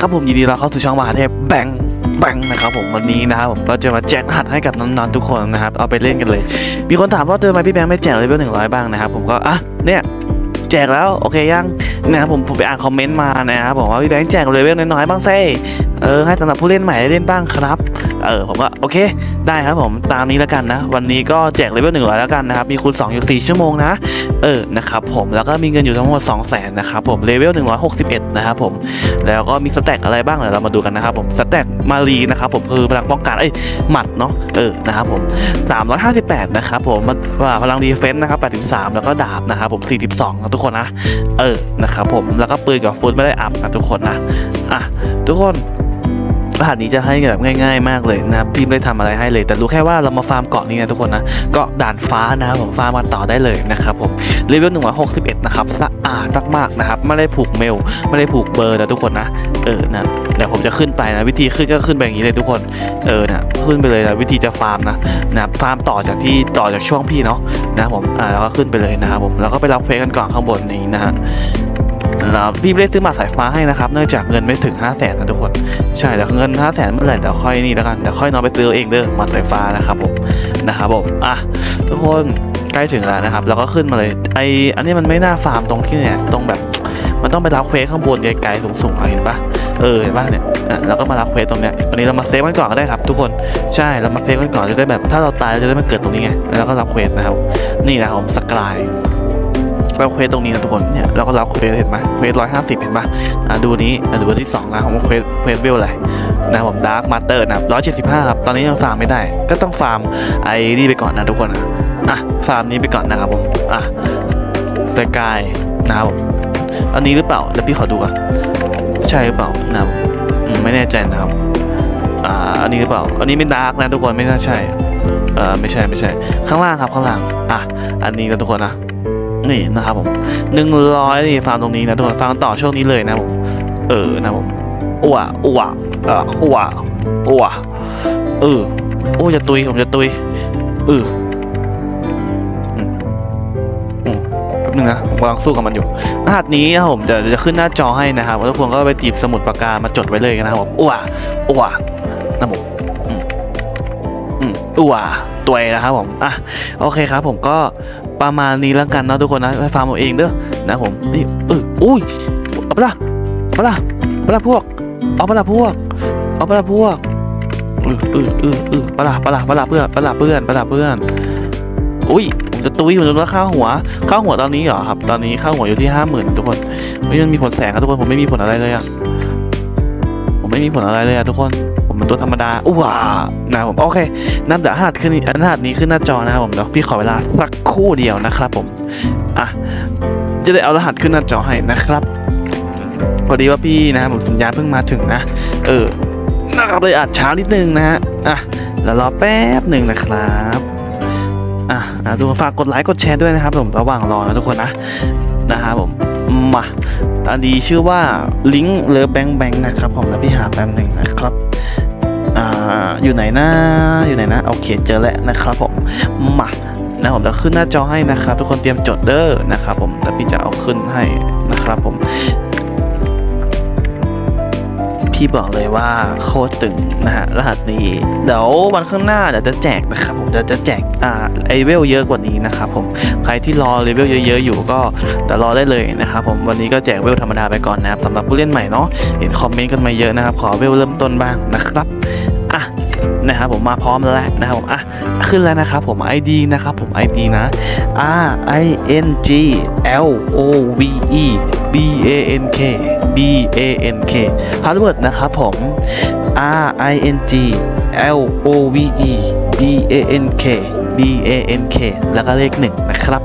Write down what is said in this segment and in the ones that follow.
ครับผมยินดีต้อนรับเข้าสู่ช่องมหาเทพแบงแบงนะครับผมวันนี้นะครับผมก็จะมาแจกรหัสให้กับน้องๆทุกคนนะครับเอาไปเล่นกันเลย มีคนถามว่าเติมไมพี่แบงค์ไม่แจกเลเวลหนึ่งร้อยบ้างนะครับผมก็อะเนี่ยแจกแล้วโอเคยัง นะครับผมผมไปอ่านคอมเมนต์มานะครับบอกว่าพี่แบงค์แจกเลเวลน้อยๆบ้างเซ่เออให้สำหรับผู้เล่นใหม่ได้เล่นบ้างครับ เออผมก็โอเคได้ครับผมตามนี้แล้วกันนะ วันนี้ก็แจกเลเวลหนึ่งร้อยแล้วกันนะครับมีคูณสองอยู่สี่ชั่วโมงนะเออนะครับผมแล้วก็มีเงินอยู่ทั้งหมด 2 0 0แสนนะครับผมเลเวล161 นะครับผมแล้วก็มีสแต็กอะไรบ้างเดี๋ยวเรามาดูกันนะครับผมสแต็กมารีนะครับผมคือพลังป้องกันเอ้ยหมัดเนาะเออนะครับผม358 นะครับผมว่าพลังดีเฟนส์นะครับ83 แล้วก็ดาบนะครับผม 42นะทุกคนนะเออนะครับครับผมแล้วก็ปืนกับฟุตไม่ได้อัพนะทุกคนนะอะทุกคนรหัสนี้จะให้แบบง่ายๆมากเลยนะครับพี่ไม่ได้ทำอะไรให้เลย แต่รู้แค่ว่าเรามาฟาร์มเกาะนี้นะทุกคนนะเกาะด่านฟ้านะครับผมฟาร์มมาต่อได้เลยนะครับผมเลเวลหนึ่งร้อยหกสิบเอ็ดนะครับสะอาดมากๆนะครับไม่ได้ผูกเมล ไม่ได้ผูกเบอร์นะทุกคนนะเออนะเดี๋ยวผมจะขึ้นไปนะวิธีขึ้นก็ขึ้นไปอย่างนี้เลยทุกคนเออนะขึ้นไปเลยนะวิธีจะฟาร์มนะนะฟาร์มต่อจากที่ต่อจากช่วงพี่เนาะนะผมอ่าแล้วก็ขึ้นไปเลยนะครับผมแล้วก็ไปรับเควสกันก่อนข้างบนนี้นะฮะ พี่ไม่ได้ซื้อมาสายฟ้าให้นะครับ เนื่องจากเงินไม่ถึง5 0 0แสนนะทุกคน ใช่เดี๋ยวเงินห้าแสนเมื่อไหร่เดี๋ยวค่อยนี่แล้วกันเดี๋ยวค่อยนอนไปซื้อเองเด้อมัดสายฟ้านะครับผมนะครับผมอะทุกคนใกล้ถึงแล้วนะครับแล้วก็ขึ้นมาเลยไออันนี้มันไม่น่าฟาร์มตรงที่เนี่ยตรงแบบมันต้องไปรับเควสข้างบนไกลๆสูงๆเห็นปะเออเห็นปะเนี่ยอะแล้วก็มารับเควสตรงเนี้ยวันนี้เรามาเซฟกันก่อนก็ได้ครับ ทุกคนใช่เรามาเซฟกันก่อนจะได้แบบถ้าเราตายเราจะได้ไม่เกิดตรงนี้ไงแล้วก็รับเควสนะครับนี่นะครับผมสกาย เรับเควสตรงนี้นะทุกคนเนี่ยเราก็รับเควสเห็นไหมเควสร้อยห้าสิบเห็นปะอะดูนี้อะดูวันที่สองนะของเควสเควสเวลอะไรนะผมดาร์กมาสเตอร์นะร้อยเจ็ดสิบห้าครับตอนนี้ยังฟาร์มไม่ได้ ก็ต้องฟาร์มไอ้นี่ไปก่อนนะทุกคนนะอะฟาร์มนี้ไปก่อนนะครับผมอะสกายนะครับผมอันนี้หรือเปล่าแล้วพี่ขอดูก่อนใช่หรือเปล่านะครับอืมไม่แน่ใจนะครับอ่าอันนี้หรือเปล่า อันนี้เป็นดาร์กนะทุกคนไม่น่าใช่เออไม่ใช่ไม่ใช่ ข้างล่างครับข้างล่างอะอันนี้นะทุกคนนะ นี่นะครับผมหนึ่งร้อยนี่ฟาร์มตรงนี้นะทุกคนฟาร์มต่อช่วงนี้เลยนะผมเออนะผมอ้วอ้วเอออ้วอ้วเออโอ้จะตุยผมจะตุยเอออืมอืมแป๊บนึงนะผมกำลังสู้กับมันอยู่รหัสนี้นะผมจะจะขึ้นหน้าจอให้นะครับทุกคนก็ไปจีบสมุดปากกามาจดไว้เลยนะครับผมอ้วอ้วนะผมอืมอืมอ้ว ตัวเองนะครับผมอะโอเคครับผมก็ประมาณนี้แล้วกันนะทุกคนนะไปฟาร์มเอาเองเด้อนะผมนี่เอออุ้ยเอาไปะละเอาไปะละเอาไปะละพวก เอาปะล่ะพวก เอาปะล่ะพวกอืออืออืออือปะล่ะปะล่ะปะล่ะเพื่อนปะล่ะเพื่อนปะล่ะเพื่อนอุ้ยผมจะตุ้ยผมจะว่าค่าหัวค่าหัวตอนนี้เหรอครับ ตอนนี้ค่าหัวอยู่ที่ห้าหมื่นทุกคนไม่มันมีผลแสงครับทุกคนผมไม่มีผลอะไรเลยอะ ไม่มีผลอะไรเลยอะทุกคน ผมเป็นตัวธรรมดาอู้ว้านะผมโอเคนับเดี๋ยวรหัสขึ้นรหัสนี้ขึ้นหน้าจอนะครับผมเดี๋ยวพี่ขอเวลาสักคู่เดียวนะครับผมอะจะได้เอารหัสขึ้นหน้าจอให้นะครับ พอดีว่าพี่นะครับผมสัญญาเพิ่งมาถึงนะ เออนะครับเลยอาจช้านิดนึงนะฮะอะแล้วรอแป๊บหนึ่งนะครับอะดูฝากกดไลค์กดแชร์ด้วยนะครับผมระหว่างรอนะทุกคนนะ นะครับผมมาอันดีชื่อว่าลิงก์เลิฟแบงแบงนะครับผมแล้วพี่หาแป๊บหนึ่งนะครับอ่าอยู่ไหนนะอยู่ไหนนะโอเคเจอแล้วนะครับผมมานะผมจะขึ้นหน้าจอให้นะครับ ทุกคนเตรียมจดเด้อนะครับผมแล้วพี่จะเอาขึ้นให้นะครับผม พี่บอกเลยว่าโคตรตึงนะฮะรหัสนี้ เดี๋ยววันข้างหน้าเดี๋ยวจะแจกนะครับผมเดี๋ยวจะแจกอ่าไอเวลเยอะกว่านี้นะครับผมใครที่รอเลเวลเยอะๆอยู่ก็เดี๋ยวรอได้เลยนะครับผมวันนี้ก็แจกเวลธรรมดาไปก่อนนะครับสำหรับผู้เล่นใหม่เนาะเห็นคอมเมนต์กันมาเยอะนะครับขอเวลเริ่มต้นบ้างนะครับอะนะครับผมมาพร้อมแล้วนะครับผมอะขึ้นแล้วนะครับผม ID นะครับผม ID นะ R I N G L O V E B A N K B A N K พาสเวิร์ดนะครับผม R I N G L O V E B A N K B A N K แล้วก็เลขหนึ่งนะครับ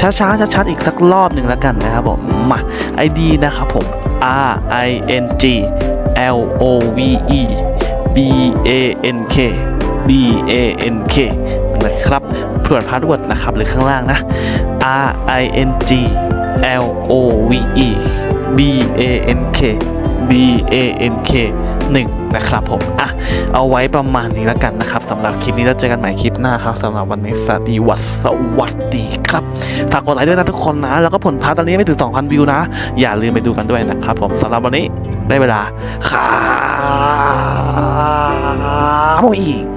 ช้าช้าๆชัดๆอีกสักรอบหนึ่งแล้วกันนะครับผมมา ID นะครับผม R I N G L O V E B A N K B A N K นะครับเผื่อพาสเวิร์ดนะครับ หรือข้างล่างนะ R I N G L O V E B A N K B A N K หนึ่งนะครับผม อะ เอาไว้ประมาณนี้แล้วกันนะครับสำหรับคลิปนี้แล้วเจอกันใหม่คลิปหน้าครับสำหรับวันนี้สวัสดีวัสสวัสดีครับฝากกดไลค์ด้วยนะทุกคนนะ แล้วก็ผลพาร์ตอนนี้ไม่ถึง 2,000 วิวนะ อย่าลืมไปดูกันด้วยนะครับผมสำหรับวันนี้ได้เวลาขาโมอีก